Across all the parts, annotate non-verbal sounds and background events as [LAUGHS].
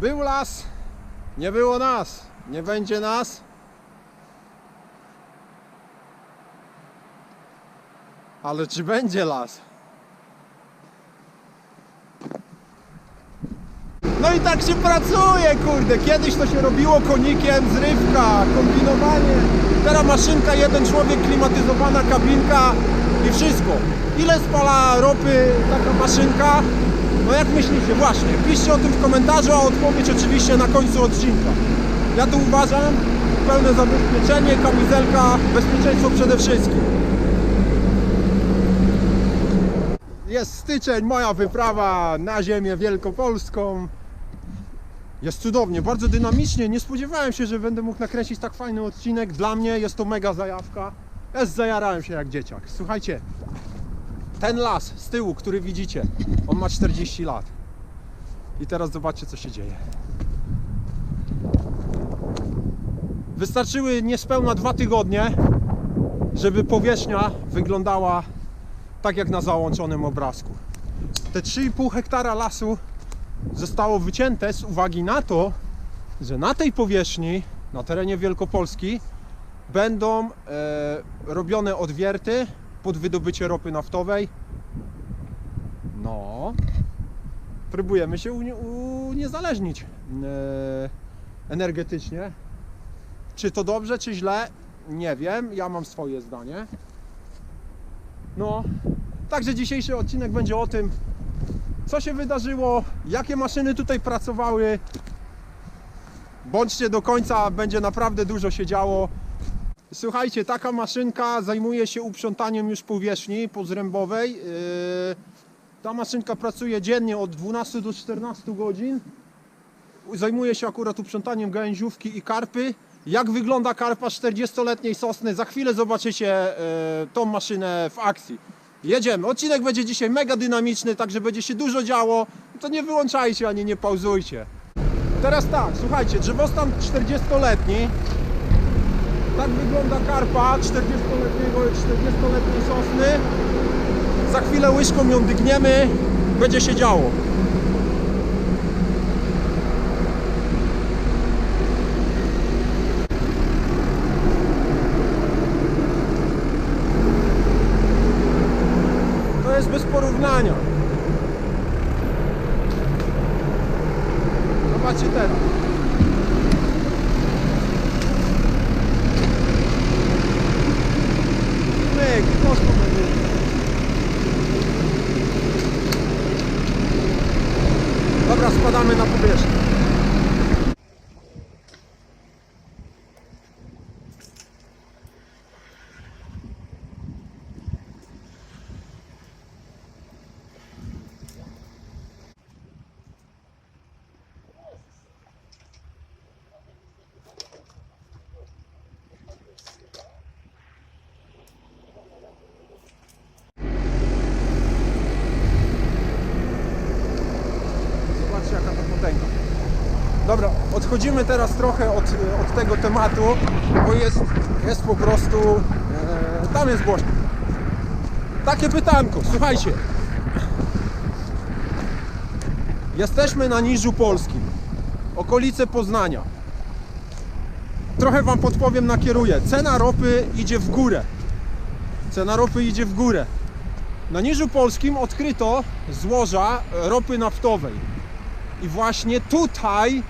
Był las, nie było nas, nie będzie nas. Ale czy będzie las? No i tak się pracuje, kurde. Kiedyś to się robiło konikiem, zrywka, kombinowanie. Teraz maszynka, jeden człowiek, klimatyzowana kabinka i wszystko. Ile spala ropy taka maszynka? No jak myślicie? Właśnie, piszcie o tym w komentarzu, a odpowiedź oczywiście na końcu odcinka. Ja tu uważam, pełne zabezpieczenie, kamizelka, bezpieczeństwo przede wszystkim. Jest styczeń, moja wyprawa na ziemię wielkopolską. Jest cudownie, bardzo dynamicznie. Nie spodziewałem się, że będę mógł nakręcić tak fajny odcinek. Dla mnie jest to mega zajawka. Ja zajarałem się jak dzieciak. Słuchajcie, ten las z tyłu, który widzicie, on ma 40 lat. I teraz zobaczcie, co się dzieje. Wystarczyły niespełna dwa tygodnie, żeby powierzchnia wyglądała tak jak na załączonym obrazku. Te 3,5 hektara lasu zostało wycięte z uwagi na to, że na tej powierzchni, na terenie Wielkopolski, będą e, robione odwierty pod wydobycie ropy naftowej. No, próbujemy się uni- uniezależnić e, energetycznie. Czy to dobrze, czy źle? Nie wiem, ja mam swoje zdanie. No, także dzisiejszy odcinek będzie o tym, co się wydarzyło, jakie maszyny tutaj pracowały. Bądźcie do końca, będzie naprawdę dużo się działo. Słuchajcie, taka maszynka zajmuje się uprzątaniem już powierzchni pozrębowej. Yy, Ta maszynka pracuje dziennie od 12 do 14 godzin. Zajmuje się akurat uprzątaniem gałęziówki i karpy. Jak wygląda karpa 40-letniej sosny? Za chwilę zobaczycie yy, tą maszynę w akcji. Jedziemy. Odcinek będzie dzisiaj mega dynamiczny, także będzie się dużo działo. To nie wyłączajcie ani nie pauzujcie. Teraz tak, słuchajcie, drzewostan 40-letni. Tak wygląda karpa 40-letniego 40-letniej sosny. Za chwilę łyżką ją dygniemy, będzie się działo. To jest bez porównania. Zobaczcie teraz. Myk, prosto będzie. Dobra, spadamy na powierzchnię. Zobaczcie jaka to potęga. Dobra, odchodzimy teraz trochę od, od tego tematu, bo jest, jest po prostu... E, tam jest głośno. Takie pytanko, słuchajcie. Jesteśmy na Niżu Polskim, okolice Poznania. Trochę Wam podpowiem, nakieruję. Cena ropy idzie w górę. Cena ropy idzie w górę. Na Niżu Polskim odkryto złoża ropy naftowej. I właśnie tutaj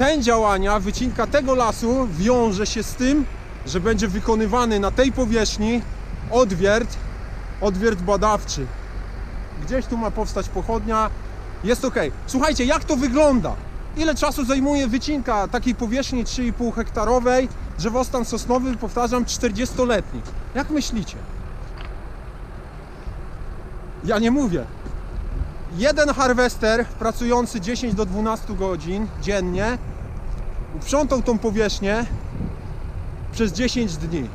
ten działania, wycinka tego lasu wiąże się z tym, że będzie wykonywany na tej powierzchni odwiert, odwiert badawczy. Gdzieś tu ma powstać pochodnia. Jest ok. Słuchajcie, jak to wygląda? Ile czasu zajmuje wycinka takiej powierzchni 3,5 hektarowej? Drzewostan sosnowy, powtarzam, 40-letni. Jak myślicie? Ja nie mówię. Jeden harwester pracujący 10 do 12 godzin dziennie uprzątał tą powierzchnię przez 10 dni.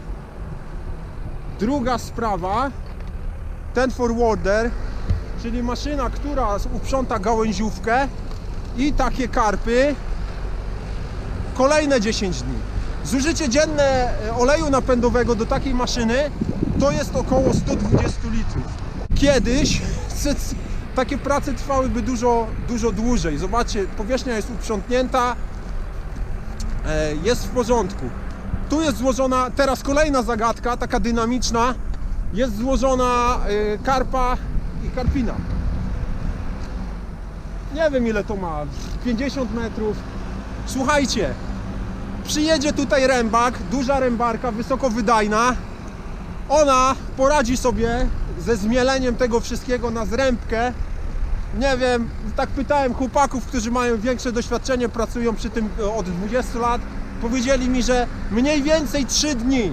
Druga sprawa, ten forwarder, czyli maszyna, która uprząta gałęziówkę i takie karpy, kolejne 10 dni. Zużycie dzienne e, oleju napędowego do takiej maszyny to jest około 120 litrów. Kiedyś, takie prace trwałyby dużo, dużo dłużej. Zobaczcie, powierzchnia jest uprzątnięta, jest w porządku. Tu jest złożona, teraz kolejna zagadka, taka dynamiczna, jest złożona e, karpa i karpina. Nie wiem ile to ma, 50 metrów. Słuchajcie, przyjedzie tutaj rębak, duża rębarka, wysokowydajna. Ona poradzi sobie ze zmieleniem tego wszystkiego na zrębkę. Nie wiem, tak pytałem chłopaków, którzy mają większe doświadczenie, pracują przy tym e, od 20 lat. Powiedzieli mi, że mniej więcej 3 dni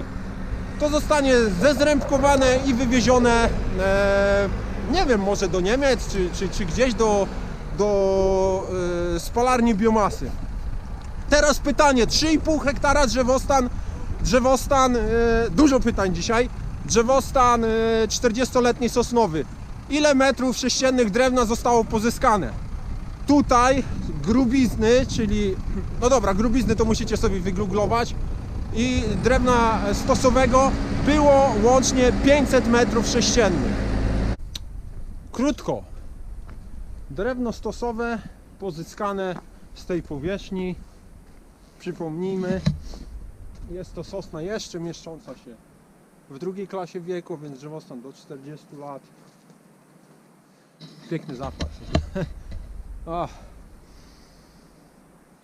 to zostanie zezrębkowane i wywiezione, e, nie wiem, może do Niemiec, czy, czy, czy gdzieś do, do e, spalarni biomasy. Teraz pytanie, 3,5 hektara drzewostan, drzewostan, e, dużo pytań dzisiaj, drzewostan e, 40-letni sosnowy. Ile metrów sześciennych drewna zostało pozyskane? Tutaj grubizny, czyli, no dobra, grubizny to musicie sobie wygooglować i drewna stosowego było łącznie 500 metrów sześciennych. Krótko, drewno stosowe pozyskane z tej powierzchni przypomnijmy, jest to sosna jeszcze mieszcząca się w drugiej klasie wieku, więc drzewostan do 40 lat. Piękny zapach. [LAUGHS] Ach.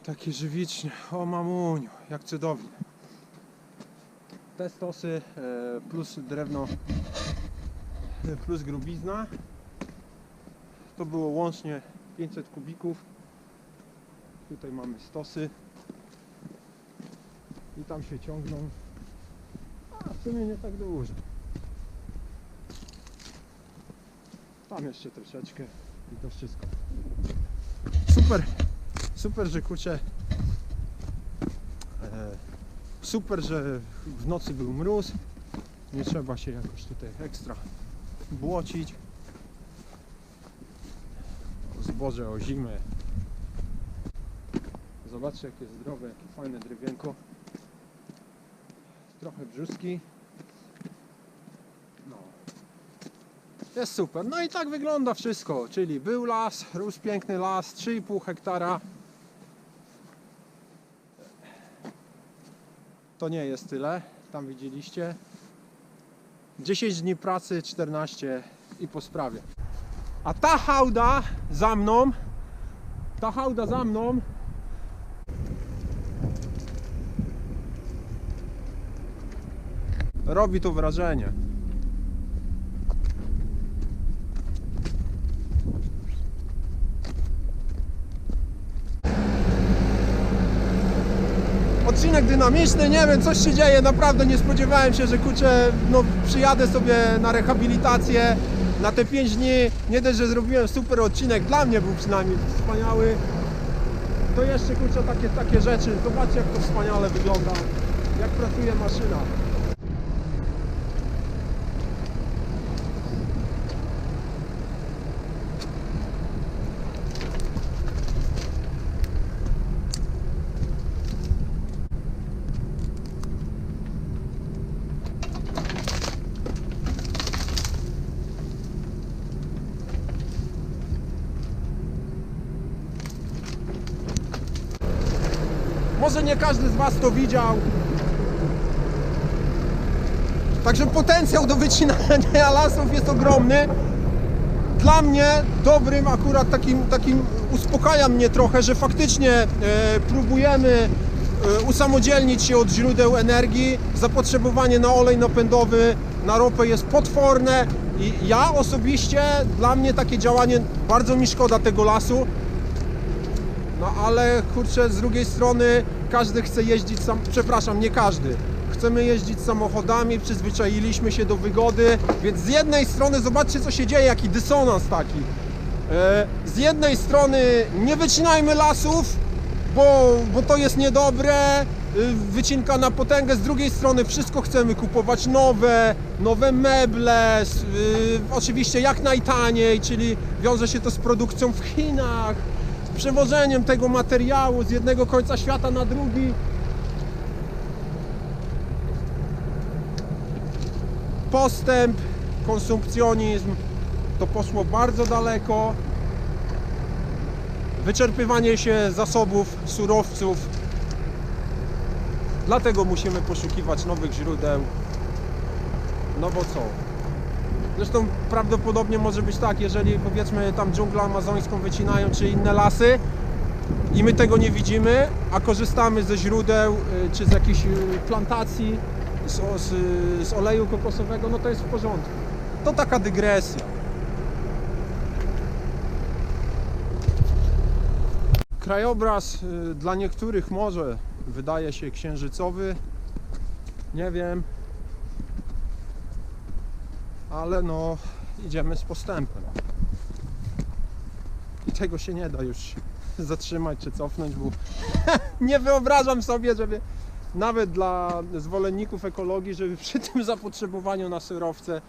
Takie żywiczne. O mamuniu, jak cudownie. Te stosy e, plus drewno plus grubizna to było łącznie 500 kubików. Tutaj mamy stosy i tam się ciągną. A w sumie nie tak dużo. Tam jeszcze troszeczkę i to wszystko. Super, super, że kurczę. E, super, że w nocy był mróz. Nie trzeba się jakoś tutaj ekstra błocić. Zboże o zimę. Zobaczcie jakie zdrowe, jakie fajne drewienko trochę brzuski. Jest super. No i tak wygląda wszystko, czyli był las, rósł piękny las, 3,5 hektara. To nie jest tyle, tam widzieliście. 10 dni pracy, 14 i po sprawie. A ta hałda za mną, ta hałda za mną robi to wrażenie. Odcinek dynamiczny, nie wiem, coś się dzieje, naprawdę nie spodziewałem się, że kurczę, no przyjadę sobie na rehabilitację na te 5 dni, nie dość, że zrobiłem super odcinek, dla mnie był przynajmniej wspaniały, to jeszcze kurczę takie, takie rzeczy, zobaczcie jak to wspaniale wygląda, jak pracuje maszyna. Nie każdy z Was to widział. Także potencjał do wycinania [LAUGHS] lasów jest ogromny. Dla mnie dobrym akurat takim, takim uspokaja mnie trochę, że faktycznie e, próbujemy e, usamodzielnić się od źródeł energii. Zapotrzebowanie na olej napędowy, na ropę jest potworne i ja osobiście, dla mnie takie działanie, bardzo mi szkoda tego lasu. No ale kurczę, z drugiej strony każdy chce jeździć sam, przepraszam, nie każdy. Chcemy jeździć samochodami, przyzwyczailiśmy się do wygody, więc z jednej strony zobaczcie co się dzieje, jaki dysonans taki. E, Z jednej strony nie wycinajmy lasów, bo, bo to jest niedobre, y, wycinka na potęgę, z drugiej strony wszystko chcemy kupować nowe, nowe meble, y, oczywiście jak najtaniej, czyli wiąże się to z produkcją w Chinach, przewożeniem tego materiału z jednego końca świata na drugi. Postęp, konsumpcjonizm, to poszło bardzo daleko. Wyczerpywanie się zasobów, surowców. Dlatego musimy poszukiwać nowych źródeł. No bo co? Zresztą prawdopodobnie może być tak, jeżeli powiedzmy tam dżunglę amazońską wycinają czy inne lasy i my tego nie widzimy, a korzystamy ze źródeł y, czy z jakichś y, plantacji, z, z, z oleju kokosowego, no to jest w porządku. To taka dygresja. Krajobraz y, dla niektórych może wydaje się księżycowy. Nie wiem. Ale no, idziemy z postępem. I tego się nie da już zatrzymać czy cofnąć, bo [LAUGHS] nie wyobrażam sobie, żeby nawet dla zwolenników ekologii, żeby przy [LAUGHS] tym zapotrzebowaniu na surowce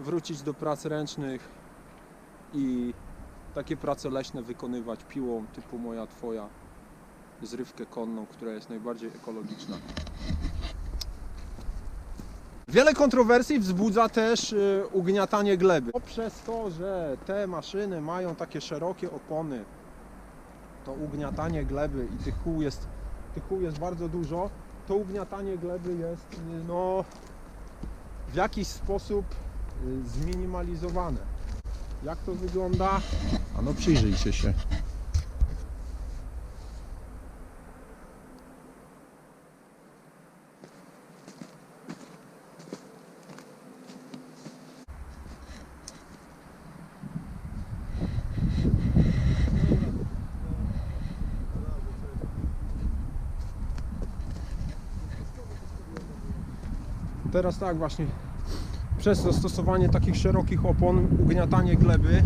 wrócić do prac ręcznych i takie prace leśne wykonywać piłą typu moja, twoja, zrywkę konną, która jest najbardziej ekologiczna. Wiele kontrowersji wzbudza też y, ugniatanie gleby. Poprzez to, że te maszyny mają takie szerokie opony, to ugniatanie gleby i tych kół jest, tych kół jest bardzo dużo, to ugniatanie gleby jest y, no, w jakiś sposób y, zminimalizowane. Jak to wygląda? A no przyjrzyjcie się. Teraz tak właśnie przez zastosowanie takich szerokich opon ugniatanie gleby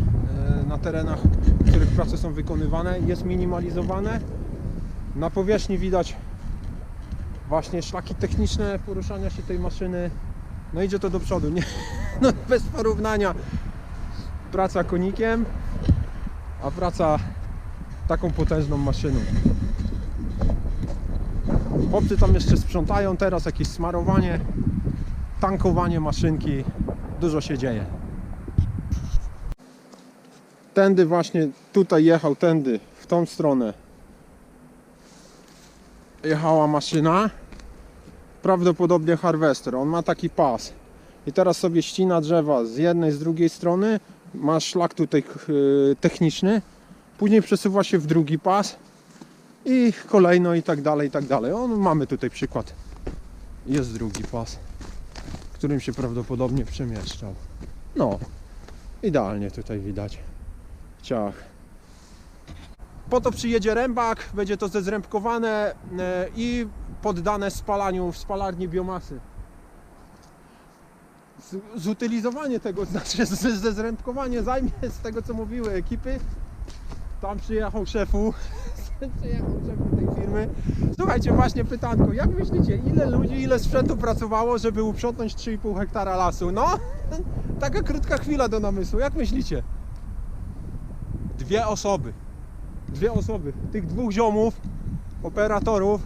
e, na terenach, w których prace są wykonywane jest minimalizowane. Na powierzchni widać właśnie szlaki techniczne poruszania się tej maszyny. No idzie to do przodu, nie? [LAUGHS] No, bez porównania praca konikiem, a praca taką potężną maszyną. Chłopcy tam jeszcze sprzątają teraz, jakieś smarowanie, tankowanie maszynki, dużo się dzieje. Tędy właśnie, tutaj jechał, tędy, w tą stronę jechała maszyna, prawdopodobnie harvester, on ma taki pas i teraz sobie ścina drzewa z jednej, z drugiej strony, ma szlak tutaj yy, techniczny, później przesuwa się w drugi pas i kolejno i tak dalej, i tak dalej. On, mamy tutaj przykład, jest drugi pas którym się prawdopodobnie przemieszczał. No, idealnie tutaj widać ciach. Po to przyjedzie rębak, będzie to zezrębkowane e, i poddane spalaniu w spalarni biomasy. Z- Zutylizowanie tego, [LAUGHS] znaczy zezrębkowanie zajmie z tego co mówiły ekipy. Tam przyjechał szefu, przyjechał szefu tej firmy. Słuchajcie, właśnie pytanko, jak myślicie, ile ludzi, ile sprzętu pracowało, żeby uprzątnąć 3,5 hektara lasu? No, [LAUGHS] taka krótka chwila do namysłu, jak myślicie? Dwie osoby. Dwie osoby. Tych dwóch ziomów, operatorów,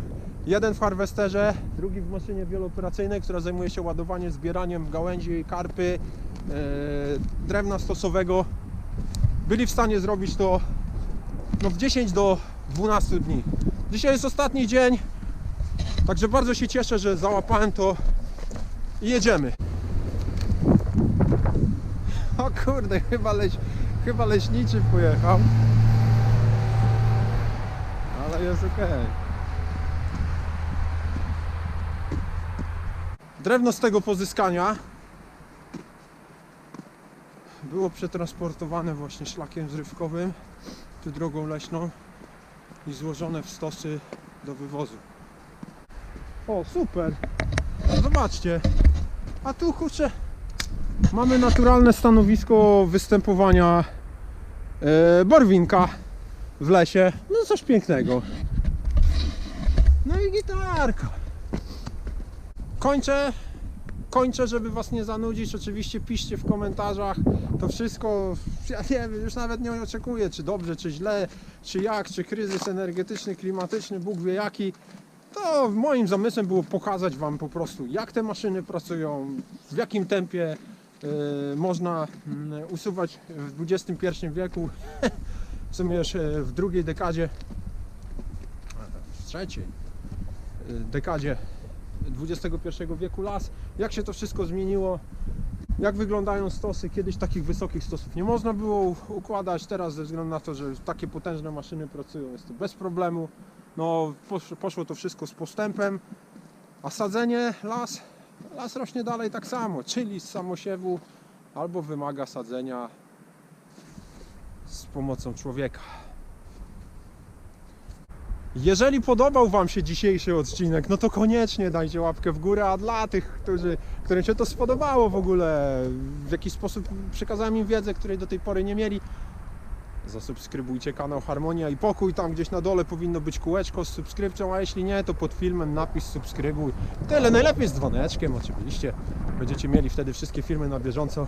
jeden w harwesterze, drugi w maszynie wielooperacyjnej, która zajmuje się ładowaniem, zbieraniem gałęzi, karpy, e, drewna stosowego. Byli w stanie zrobić to no, w 10 do 12 dni. Dzisiaj jest ostatni dzień, także bardzo się cieszę, że załapałem to i jedziemy. [LAUGHS] O kurde, chyba, leś, chyba leśniczy pojechał. Ale jest ok. Drewno z tego pozyskania było przetransportowane właśnie szlakiem zrywkowym, tu drogą leśną i złożone w stosy do wywozu. O, super! Zobaczcie, a tu kurczę, mamy naturalne stanowisko występowania e, barwinka w lesie. No coś pięknego. No i gitarka. Kończę. Kończę, żeby Was nie zanudzić. Oczywiście piszcie w komentarzach to wszystko. Ja nie wiem, już nawet nie oczekuję, czy dobrze, czy źle, czy jak, czy kryzys energetyczny, klimatyczny, Bóg wie jaki. To moim zamysłem było pokazać Wam po prostu, jak te maszyny pracują, w jakim tempie e, można mm, usuwać w XXI wieku, [LAUGHS] w sumie już w drugiej dekadzie, w trzeciej e, dekadzie XXI wieku las, jak się to wszystko zmieniło, jak wyglądają stosy. Kiedyś takich wysokich stosów nie można było układać, teraz ze względu na to, że takie potężne maszyny pracują, jest to bez problemu. No, posz- poszło to wszystko z postępem, a sadzenie, las, las rośnie dalej tak samo, czyli z samosiewu albo wymaga sadzenia z pomocą człowieka. Jeżeli podobał Wam się dzisiejszy odcinek, no to koniecznie dajcie łapkę w górę, a dla tych, którzy, którym się to spodobało w ogóle, w jakiś sposób przekazałem im wiedzę, której do tej pory nie mieli, zasubskrybujcie kanał Harmonia i Pokój, tam gdzieś na dole powinno być kółeczko z subskrypcją, a jeśli nie, to pod filmem napis subskrybuj. Tyle, najlepiej z dzwoneczkiem oczywiście, będziecie mieli wtedy wszystkie filmy na bieżąco.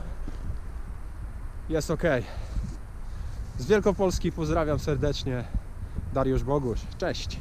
Jest ok. Z Wielkopolski pozdrawiam serdecznie. Dariusz Boguś. Cześć.